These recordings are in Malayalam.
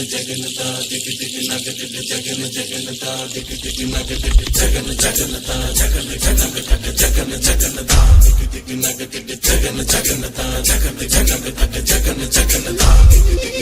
జగన్ జగనత దిగి దిగి నగదిడి జగన్ జగనత దిగి దిగి నగదిడి జగన్ జగనత జగన్ జగనగట జగన్ జగనత దిగి దిగి నగదిడి జగన్ జగనత జగన్ జగనగట జగన్ జగనత దిగి దిగి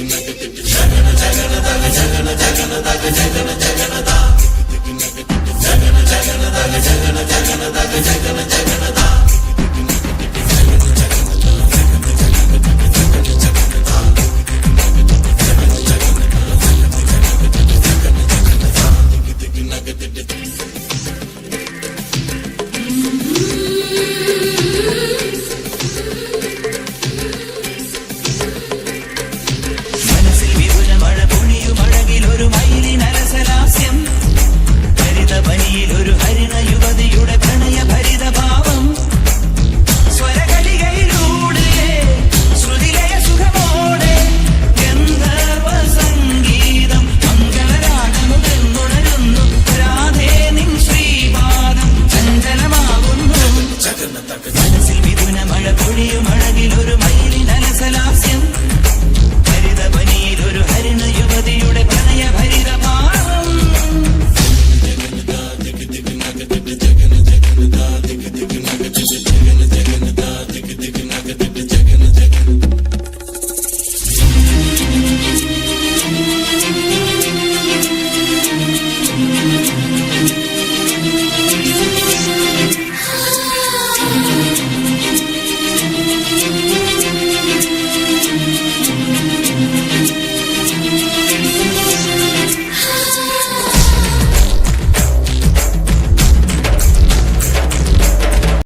തകർക്കുന്ന തകർ മനസ്സിൽ വിധുന മഴ പൊഴിയും അഴകിൽ ഒരു മയിലിൽ അലസലാസ്യം. ഹരിതപനിയിൽ ഒരു ഹരിണ യുവതിയുടെ പ്രണയ ഭരിത പാവം ജഗൻ ജഗൻ ജഗൻ ജഗൻ ജഗൻ ജഗൻ ജഗൻ